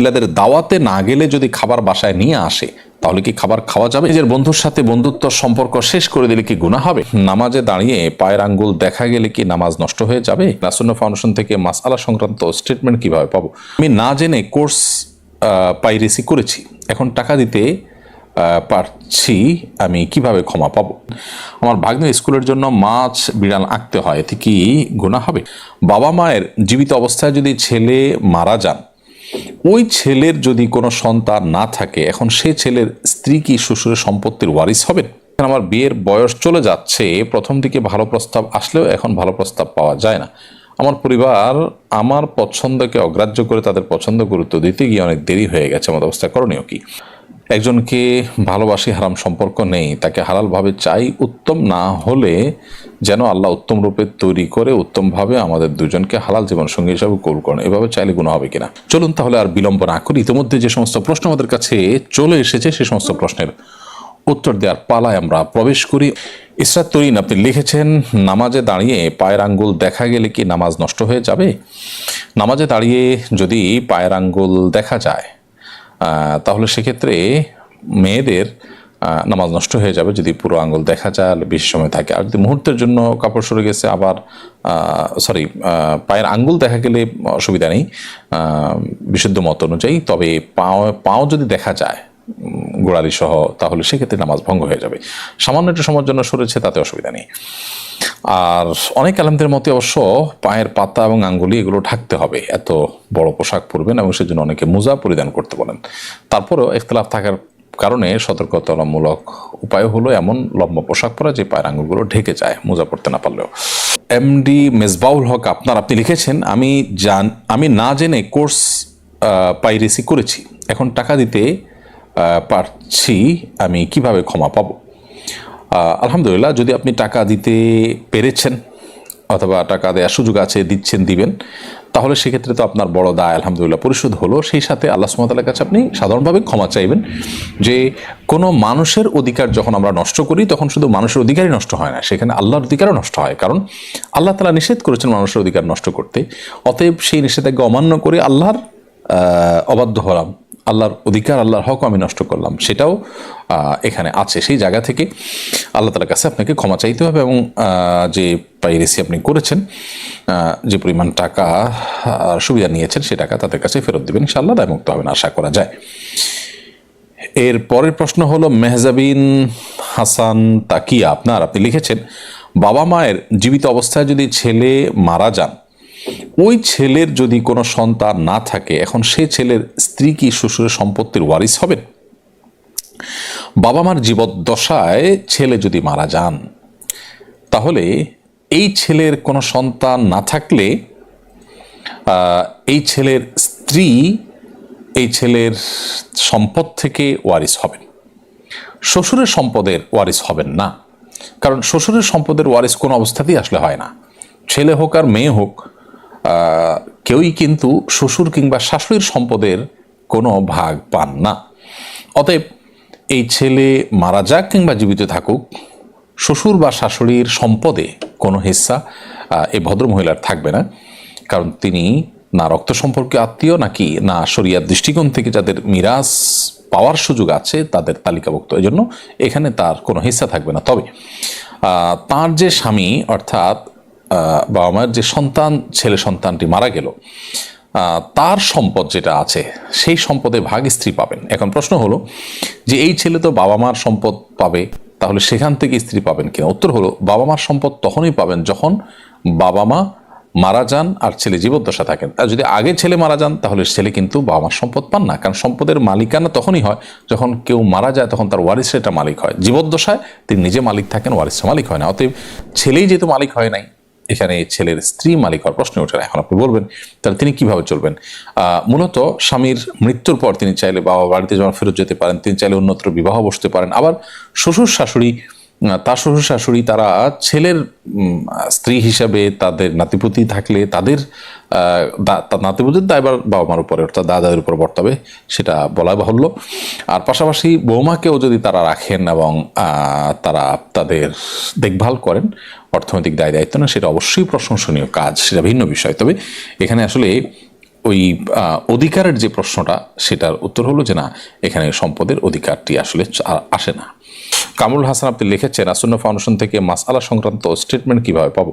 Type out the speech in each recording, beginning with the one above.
মহিলাদের দাওয়াতে না গেলে যদি খাবার বাসায় নিয়ে আসে, তাহলে কি খাবার খাওয়া যাবে? নিজের বন্ধুর সাথে বন্ধুত্ব সম্পর্ক শেষ করে দিলে কি গুণা হবে? নামাজে দাঁড়িয়ে পায়ের আঙ্গুল দেখা গেলে কি নামাজ নষ্ট হয়ে যাবে? নাসুন্না ফাউন্ডেশন থেকে মাসালা সংক্রান্ত স্টেটমেন্ট কীভাবে পাবো? আমি না জেনে কোর্স পাইরেসি করেছি। এখন টাকা দিতে পারছি, আমি কীভাবে ক্ষমা পাবো? আমার ভাগ্নের স্কুলের জন্য মাছ, বিড়াল আঁকতে হয়, এতে কি গুণা হবে? বাবা মায়ের জীবিত অবস্থায় যদি ছেলে মারা যান ওই ছেলের যদি কোনো সন্তান না থাকে, এখন সে ছেলের স্ত্রী কি শ্বশুরের সম্পত্তির ওয়ারিস হবেন আমার বিয়ের বয়স চলে যাচ্ছে, প্রথম দিকে ভালো প্রস্তাব আসলেও এখন ভালো প্রস্তাব পাওয়া যায় না। আমার পরিবার আমার পছন্দকে অগ্রাহ্য করে তাদের পছন্দ গুরুত্ব দিতে গিয়ে অনেক দেরি হয়ে গেছে। আমার অবস্থা করণীয় কি? একজনকে ভালোবাসি, হারাম সম্পর্ক নেই, তাকে হালালভাবে চাই, উত্তম না হলে যেন আল্লাহ উত্তম রূপে তৈরি করে, উত্তমভাবে আমাদের দুজনকে হালাল জীবন সঙ্গী হিসাবে কবুল করেন। এভাবে চাইলে গুণ হবে কিনা? চলুন তাহলে আর বিলম্ব না করি। ইতিমধ্যে যে সমস্ত প্রশ্ন আমাদের কাছে চলে এসেছে, সে সমস্ত প্রশ্নের উত্তর দেওয়ার পালায় আমরা প্রবেশ করি। ইসরাত তরিন, আপনি লিখেছেন, নামাজে দাঁড়িয়ে পায়ের আঙ্গুল দেখা গেলে কি নামাজ নষ্ট হয়ে যাবে? নামাজে দাঁড়িয়ে যদি পায়ের আঙ্গুল দেখা যায় তাহলে সেক্ষেত্রে মেয়েদের নামাজ নষ্ট হয়ে যাবে যদি পুরো আঙ্গুল দেখা যায়, বেশি সময় থাকে। আর যদি মুহূর্তের জন্য কাপড় সরে গেছে, আবার সরি পায়ের আঙ্গুল দেখা গেলে অসুবিধা নেই বিশুদ্ধ মত অনুযায়ী। তবে পাও পাও যদি দেখা যায় গোড়ালি সহ তাহলে সেক্ষেত্রে নামাজ ভঙ্গ হয়ে যাবে। সামান্য একটু সময়ের জন্য সরেছে, তাতে অসুবিধা নেই। আর অনেক আলেমদের মতে অবশ্য পায়ের পাতা এবং আঙ্গুলি এগুলো ঢাকতে হবে। এত বড় পোশাক পরবেন এবং সেজন্য অনেকে মোজা পরিধান করতে বলেন। তারপরেও ইখতলাফ থাকার কারণে সতর্কতামূলক উপায় হলো এমন লম্বা পোশাক পরা যে পায়ের আঙ্গুলগুলো ঢেকে যায় মোজা পড়তে না পারলেও। এমডি মেজবাউল হক, আপনার আপনি লিখেছেন, আমি জান, আমি না জেনে কোর্স পাইরেসি করেছি। এখন টাকা দিতে পারছি, আমি কীভাবে ক্ষমা পাবো? আলহামদুলিল্লাহ, যদি আপনি টাকা দিতে পেরেছেন অথবা টাকা দেওয়ার সুযোগ আছে, দিচ্ছেন, দিবেন, তাহলে সেক্ষেত্রে তো আপনার বড় দায় আলহামদুলিল্লাহ। পরিশোধ হলো, সেই সাথে আল্লাহ সুমতালের কাছে আপনি সাধারণভাবে ক্ষমা চাইবেন যে কোনো মানুষের অধিকার যখন আমরা নষ্ট করি, তখন শুধু মানুষের অধিকারই নষ্ট হয় না, সেখানে আল্লাহর অধিকারও নষ্ট হয়। কারণ আল্লাহ তালা নিষেধ করেছেন মানুষের অধিকার নষ্ট করতে, অতএব সেই নিষেধাজ্ঞা অমান্য করে আল্লাহর অবাধ্য হলাম। আল্লাহর অধিকার, আল্লাহর হক আমি নষ্ট করলাম। সেটাও এখানে আছে। সেই জায়গা থেকে আল্লাহ তালার কাছে আপনাকে ক্ষমা চাইতে হবে এবং যে পাইরেসি আপনি করেছেন যে পরিমাণ টাকা সুবিধা নিয়েছেন, সে টাকা তাদের কাছে ফেরত দেবেন। ইনশাআল্লাহ দায়মুক্ত হবেন আশা করা যায়। এর পরের প্রশ্ন হলো, মেহজাবিন হাসান তাকিয়া, আপনার আপনি লিখেছেন বাবা মায়ের জীবিত অবস্থায় যদি ছেলে মারা যান ওই ছেলের যদি কোনো সন্তান না থাকে, এখন সেই ছেলের স্ত্রী কি শ্বশুরের সম্পত্তির ওয়ারিস হবেন? বাবা মার জীবদ্দশায় ছেলে যদি মারা যান, তাহলে এই ছেলের কোনো সন্তান না থাকলে এই ছেলের স্ত্রী এই ছেলের সম্পদ থেকে ওয়ারিস হবেন। শ্বশুরের সম্পদের ওয়ারিস হবেন না। কারণ শ্বশুরের সম্পদের ওয়ারিস কোনো অবস্থাতেই আসলে হয় না। ছেলে হোক আর মেয়ে হোক কেউই কিন্তু শ্বশুর কিংবা শাশুড়ির সম্পদের কোনো ভাগ পান না। অতএব এই ছেলে মারা যাক কিংবা জীবিত থাকুক, শ্বশুর বা শাশুড়ির সম্পদে কোনো হিস্সা এই ভদ্রমহিলার থাকবে না। কারণ তিনি না রক্ত সম্পর্কে আত্মীয়, নাকি না শরিয়ার দৃষ্টিকোণ থেকে যাদের মিরাজ পাওয়ার সুযোগ আছে, তাদের তালিকাভুক্ত। এই জন্য এখানে তার কোনো হিস্সা থাকবে না। তবে তার যে স্বামী, অর্থাৎ বাবা মায়ের যে সন্তান, ছেলে সন্তানটি মারা গেল তার সম্পদ যেটা আছে, সেই সম্পদে ভাগ স্ত্রী পাবেন। এখন প্রশ্ন হলো যে এই ছেলে তো বাবা মার সম্পদ পাবে, তাহলে সেখান থেকে স্ত্রী পাবেন কিনা? উত্তর হলো, বাবা মার সম্পদ তখনই পাবেন যখন বাবা মা মারা যান আর ছেলে জীবদ্দশা থাকেন। আর যদি আগে ছেলে মারা যান, তাহলে ছেলে কিন্তু বাবা মার সম্পদ পান না। কারণ সম্পদের মালিকানা তখনই হয় যখন কেউ মারা যায়, তখন তার ওয়ারিসের এটা মালিক হয়। জীবদ্দশায় তিনি নিজে মালিক থাকেন, ওয়ারিসের মালিক হয় না। অতএব ছেলেই যেহেতু মালিক হয় নাই এখানে ছেলের স্ত্রী মালিক হওয়ার প্রশ্ন ওঠে এখন আপনি বলবেন। তাহলে তিনি কীভাবে চলবেন? মূলত স্বামীর মৃত্যুর পর তিনি চাইলে বাবা বাড়িতে যখন ফেরত যেতে পারেন, তিনি চাইলে অন্যত্র বিবাহ বসতে পারেন। আবার শ্বশুর শাশুড়ি তার শ্বশুর শাশুড়ি তারা ছেলের স্ত্রী হিসাবে তাদের নাতিপুতি থাকলে তাদের নাতিপুতির দায়বার বাবা মার উপরে, অর্থাৎ দাদাদের উপর বর্তাবে, সেটা বলা বাহুল্য। আর পাশাপাশি বৌমাকেও যদি তারা রাখেন এবং তারা তাদের দেখভাল করেন, অর্থনৈতিক দায় দায়িত্ব না সেটা অবশ্যই প্রশংসনীয় কাজ, সেটা ভিন্ন বিষয়। তবে এখানে আসলে ওই অধিকারের যে প্রশ্নটা, সেটার উত্তর হলো যে না, এখানে সম্পদের অধিকারটি আসলে আসে না। কামরুল হাসান আপনি লিখেছেন, আসন্ন ফাউন্ডেশন থেকে মাসালা সংক্রান্ত স্টেটমেন্ট কীভাবে পাবো?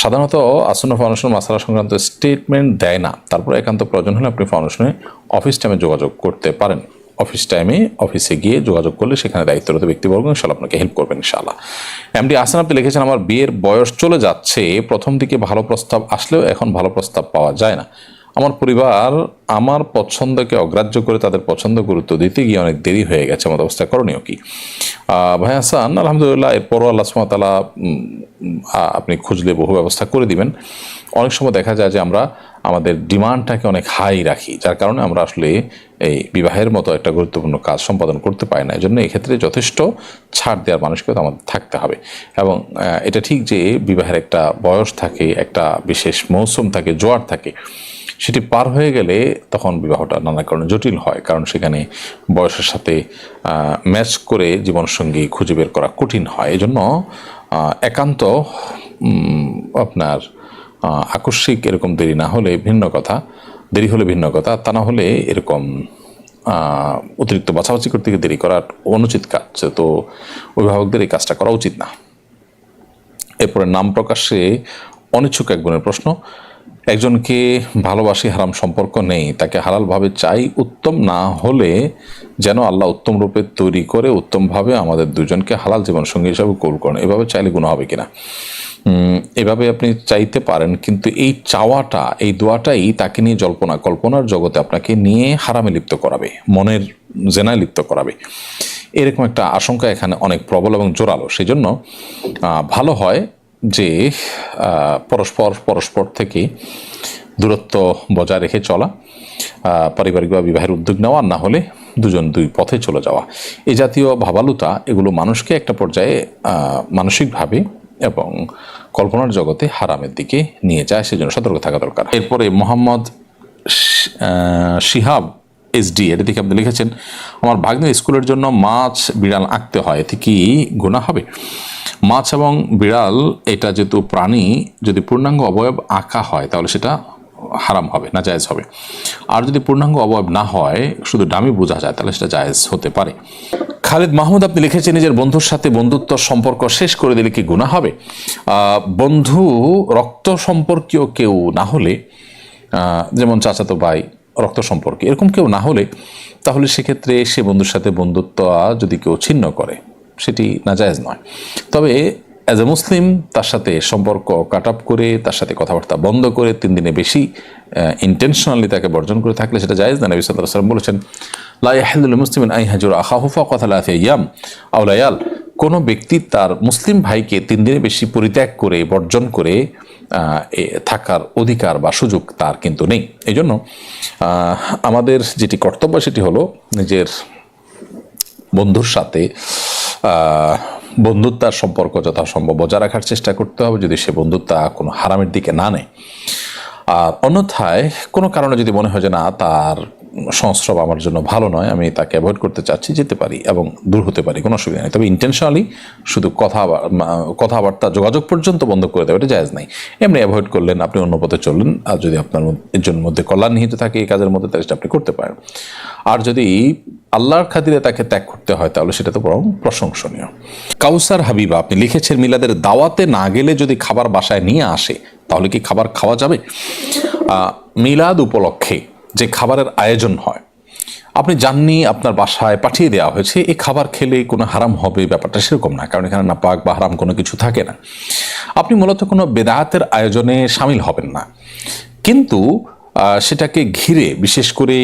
সাধারণত আসন্ন ফাউন্ডেশন মাসালা সংক্রান্ত স্টেটমেন্ট দেয় না। তারপরে একান্ত প্রয়োজন হলে আপনি ফাউন্ডেশনে অফিস টাইমে যোগাযোগ করতে পারেন। অফিস টাইমে অফিসে গিয়ে যোগাযোগ করলে সেখানে দায়িত্বরত ব্যক্তিবর্গ ইনশাল্লাহ আপনাকে হেল্প করবেন ইনশাআল্লাহ। এমডি আসান আপনি লিখেছেন, আমার বিয়ের বয়স চলে যাচ্ছে, প্রথম দিকে ভালো প্রস্তাব আসলেও এখন ভালো প্রস্তাব পাওয়া যায় না। আমার পরিবার আমার পছন্দকে অগ্রাহ্য করে তাদের পছন্দ গুরুত্ব দিতে গিয়ে অনেক দেরি হয়ে গেছে। আমার অবস্থা করণীয় কি? ভাই হাসান, আলহামদুলিল্লাহ, এরপরও আল্লাহ সুমতালা আপনি খুঁজলে বহু ব্যবস্থা করে দিবেন। অনেক সময় দেখা যায় যে আমরা আমাদের ডিমান্ডটাকে অনেক হাই রাখি, যার কারণে আমরা আসলে এই বিবাহের মতো একটা গুরুত্বপূর্ণ কাজ সম্পাদন করতে পারি না। এই জন্য এক্ষেত্রে যথেষ্ট ছাড় দেওয়ার মানসিকতা আমাদের থাকতে হবে। এবং এটা ঠিক যে বিবাহের একটা বয়স থাকে, একটা বিশেষ মৌসুম থাকে, জোয়ার থাকে। সেটি পার হয়ে গেলে তখন বিবাহটা নানা কারণে জটিল হয়, কারণ সেখানে বয়সের সাথে ম্যাচ করে জীবনসঙ্গী খুঁজে বের করা কঠিন হয়। এই জন্য একান্ত আপনার আকস্মিক এরকম দেরি না হলে ভিন্ন কথা, দেরি হলে ভিন্ন কথা, তা না হলে এরকম অতিরিক্ত বাছাবাছি করতে গিয়ে দেরি করার অনুচিত কাজ। তো অভিভাবকদের এই কাজটা করা উচিত না। এরপরে নাম প্রকাশে অনিচ্ছুক এক বোনের প্রশ্ন একজনকে ভালোবাসি, হারাম সম্পর্ক নেই, তাকে হালালভাবে চাই, উত্তম না হলে যেন আল্লাহ উত্তম রূপে তৈরি করে, উত্তমভাবে আমাদের দুজনকে হালাল জীবন সঙ্গী হিসাবে কবুল করেন। এভাবে চাইলে গুণ হবে কিনা? এভাবে আপনি চাইতে পারেন, কিন্তু এই চাওয়াটা, এই দোয়াটাই তাকে নিয়ে জল্পনা, কল্পনার জগতে আপনাকে নিয়ে হারামে লিপ্ত করাবে, মনের জেনায় লিপ্ত করাবে। এরকম একটা আশঙ্কা এখানে অনেক প্রবল এবং জোরালো। সেই জন্য ভালো হয় যে পরস্পর পরস্পর থেকে দূরত্ব বজায় রেখে চলা পারিবারিক বা বিবাহের উদ্যোগ নেওয়া, না হলে দুজন দুই পথে চলে যাওয়া। এ জাতীয় ভাবালুতা এগুলো মানুষকে একটা পর্যায়ে মানসিকভাবে এবং কল্পনার জগতে হারামের দিকে নিয়ে যায়, সেজন্য সতর্ক থাকা দরকার। এরপরে মোহাম্মদ শিহাব এসডি এটা দিকে আপনি লিখেছেন, আমার ভাগ্নের স্কুলের জন্য মাছ বিড়াল আঁকতে হয়, এতে কি গুণা হবে? মাছ এবং বিড়াল, এটা যেহেতু প্রাণী, যদি পূর্ণাঙ্গ অবয়ব আঁকা হয়, তাহলে সেটা হারাম হবে, না জায়েজ হবে। আর যদি পূর্ণাঙ্গ অবয়ব না হয়, শুধু ডামি বোঝা যায়, তাহলে সেটা জায়েজ হতে পারে। খালিদ মাহমুদ, আপনি লিখেছেন নিজের বন্ধুর সাথে বন্ধুত্ব সম্পর্ক শেষ করে দিলে কি গুণা হবে? বন্ধু রক্ত সম্পর্কীয় কেউ না হলে যেমন চাচাতো ভাই, রক্ত সম্পর্কে এরকম কেউ না হলে, তাহলে সেক্ষেত্রে সে বন্ধুর সাথে বন্ধুত্ব যদি কেউ ছিন্ন করে। সেটি নাজায়জ নয়। তবে অ্যাজ এ মুসলিম তার সাথে সম্পর্ক কাট আপ করে, তার সাথে কথাবার্তা বন্ধ করে, তিন দিনে বেশি ইন্টেনশনালি তাকে বর্জন করে থাকলে সেটা জায়েজ না। নবী আলাইহি সাল্লাম বলেছেন, লা ইয়াহিল্লু মুসলিমিন আই হাজুর আখাহুফা কথালাফি ইয়াম আউলায়াল কোনো ব্যক্তি তার মুসলিম ভাইকে তিন দিনে বেশি পরিত্যাগ করে, বর্জন করে থাকার অধিকার বা সুযোগ তার কিন্তু নেই। এই জন্য আমাদের যেটি কর্তব্য সেটি হলো নিজের বন্ধুর সাথে বন্ধুত্বার সম্পর্ক যথাসম্ভব বজায় রাখার চেষ্টা করতে হবে যদি সে বন্ধুত্বা কোনো হারামের দিকে না নেয়। আর অন্যথায় কোনো কারণে যদি মনে হয় যে না, তার সংস্রব আমার জন্য ভালো নয়, আমি তাকে অ্যাভয়েড করতে চাচ্ছি, যেতে পারি এবং দূর হতে পারি, কোনো অসুবিধা নেই। তবে ইন্টেনশনালি শুধু কথা কথাবার্তা যোগাযোগ পর্যন্ত বন্ধ করে দেওয়া এটা জায়েজ নাই। এমনি অ্যাভয়েড করলেন, আপনি অন্য পথে চললেন, আর যদি আপনার জন্য মধ্যে কল্যাণ নিহিত থাকে এই কাজের মধ্যে, তাহলে সেটা আপনি করতে পারেন। আর যদি আল্লাহর খাতিরে তাকে ত্যাগ করতে হয়, তাহলে সেটা তো বরং প্রশংসনীয়। কাউসার হাবিবা, আপনি লিখেছেন মিলাদের দাওয়াতে না গেলে যদি খাবার বাসায় নিয়ে আসে, তাহলে কি খাবার খাওয়া যাবে? মিলাদ উপলক্ষে যে খাবারের আয়োজন হয়। আপনি জাননি আপনার বাসায় পাঠিয়ে দেওয়া হয়েছে, এই খাবার খেলে কোনো হারাম হবে, ব্যাপারটা সেরকম না, কারণ এখানে না পাক বা হারাম কোনো কিছু থাকে না। আপনি মূলত কোনো বেদায়াতের আয়োজনে সামিল হবেন না। কিন্তু সেটাকে ঘিরে বিশেষ করে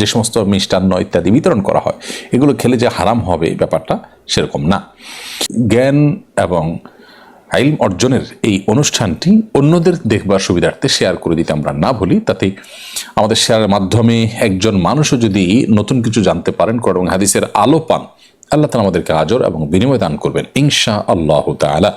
যে সমস্ত মিষ্টান্ন ইত্যাদি বিতরণ করা হয়, এগুলো খেলে যে হারাম হবে ব্যাপারটা সেরকম না। জ্ঞান এবং আইল অর্জনের এই অনুষ্ঠানটি অন্যদের দেখবার সুবিধার্থে শেয়ার করে দিতে আমরা না বলি তাতে আমাদের শেয়ারের মাধ্যমে একজন মানুষও যদি নতুন কিছু জানতে পারেন করে এবং হাদিসের আলো পান, আল্লাহ তালা আমাদেরকে আজর এবং বিনিময় দান করবেন ইনশা আল্লাহ তাআলা।